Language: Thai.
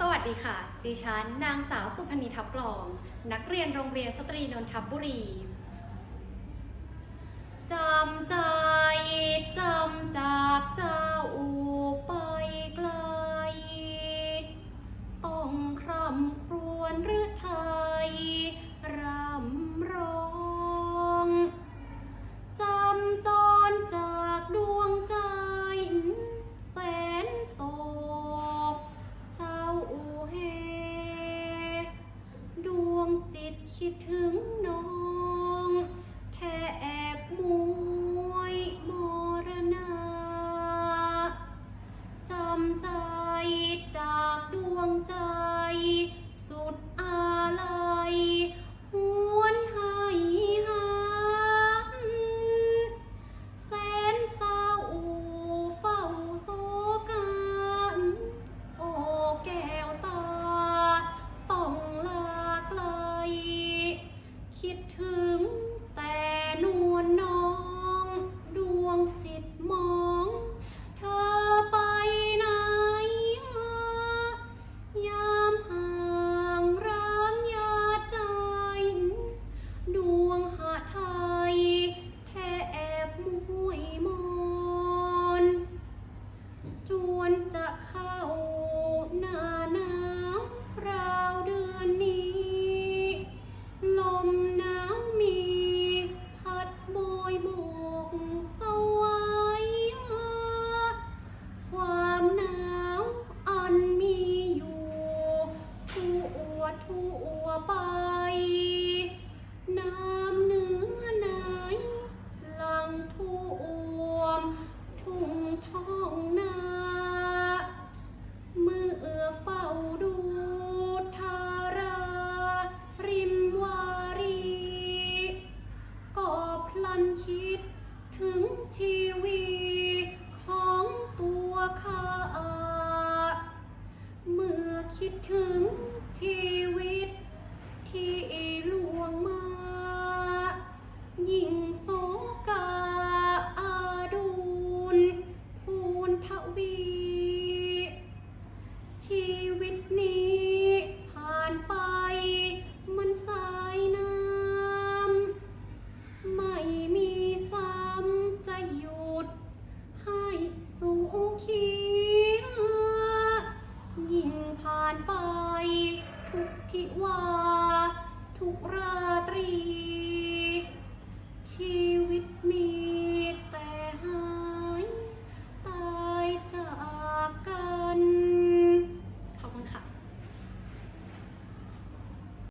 สวัสดีค่ะ ดิฉัน นางสาวสุพนีทับกลอง นักเรียนโรงเรียนสตรีนนทบุรีจำจำ คิดถึงน้องแทบมวยมรณาจำใจจากดวงใจสุดอาลัย ทั่วทั่วไป น้ำเนือ ชีวิต ที่ล่วงมา ยิ่งโศกาอาดูลภูนทวี ชีวิตนี้ผ่านไปมันสายน้ำไม่มีซ้ำจะหยุด ให้สูงขียิ่งผ่านไป ทุกทิวา ทุกราตรี